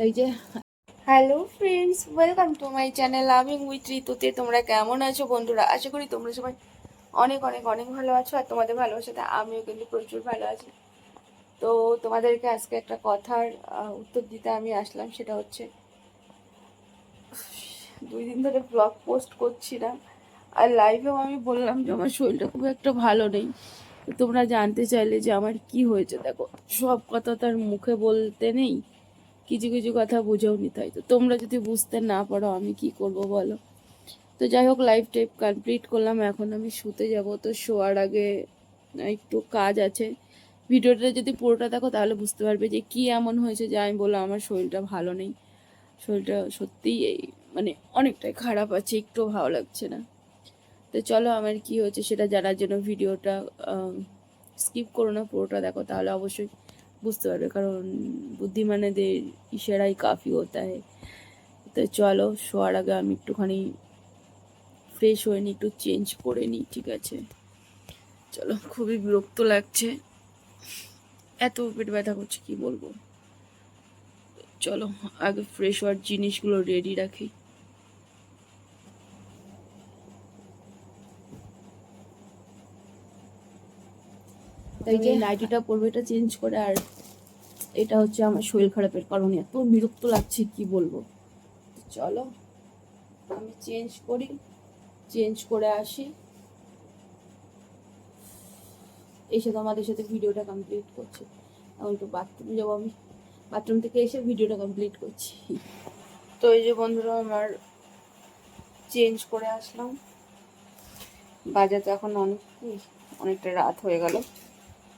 এই যে hello friends welcome to my channel loving with ঋতুতে তোমরা কেমন আছো বন্ধুরা? আশা করি তোমরা সবাই অনেক অনেক অনেক ভালো আছো আর তোমাদের ভালোবাসাতে আমিও কিন্তু প্রচুর ভালো আছি। তো তোমাদেরকে আজকে একটা কথার উত্তর দিতে আমি আসলাম, সেটা হচ্ছে, দুই দিন ধরে ব্লগ পোস্ট করছি না, আর লাইভেও আমি বললাম যে আমার শরীরটা খুব একটা ভালো নেই। তোমরা জানতে চাইলে যে আমার কি হয়েছে? দেখো, সব কথা তার মুখে বলতে নেই। কিছু কিছু কথা বুঝেও নিতে হয়। তো তোমরা যদি বুঝতে না পারো আমি কি করব বলো? তো যাই হোক লাইভ টাইপ কমপ্লিট করলাম। এখন আমি শুতে যাব। তো শোয়ার আগে একটু কাজ আছে। ভিডিওটা যদি পুরোটা দেখো, তাহলে বুঝতে পারবে যে কি এমন হয়েছে যে আমি বললাম, আমার শরীরটা ভালো নেই। শরীরটা সত্যিই এই মানে অনেকটাই খারাপ আছে, একটু ভালো লাগছে না। তো চলো, আমার কি হয়েছে সেটা জানার জন্য ভিডিওটা স্কিপ করো না, পুরোটা দেখো। তাহলে অবশ্যই বুঝতে পারবে, কারণ বুদ্ধিমানেদের ইশারাই কাফি হতা হয়। তো চলো, শোয়ার আগে আমি একটুখানি ফ্রেশ হয়ে নিই, একটু চেঞ্জ করে নিই, ঠিক আছে? চলো, খুবই বিরক্ত লাগছে। এত পেট ব্যথা করছে, কি বলব? চলো, আগে ফ্রেশ হওয়ার জিনিসগুলো রেডি রাখি। তাই যে নাইটিটা পরবো এটা চেঞ্জ করে আর এটা হচ্ছে আমার শরীর খারাপের কারণে। এত বিরক্ত লাগছে কি বলব? চলো আমি চেঞ্জ করি চেঞ্জ করে আসি। এসে তোমাদের সাথে ভিডিওটা কমপ্লিট করছি। এখন একটু বাথরুমে যাব আমি। বাথরুম থেকে এসে ভিডিওটা কমপ্লিট করছি। তো এই যে বন্ধুরা আমার চেঞ্জ করে আসলাম। বাজে তো এখন অনেক অনেকটা রাত হয়ে গেল।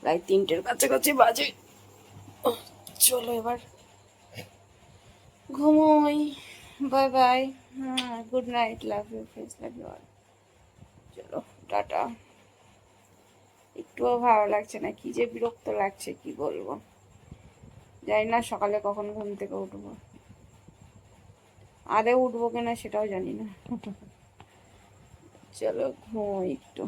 প্রায় তিনটের কাছাকাছি বাজে। চলো এবার। ঘুমোই। বাই বাই হ্যাঁ good night love you friends love you all চলো, টাটা। একটুও ভালো লাগছে না। কি যে বিরক্ত লাগছে, কি বলব? জানি না সকালে কখন ঘুম থেকে উঠবো। আদে উঠবো কিনা সেটাও জানি না। চলো, ঘুমোই একটু।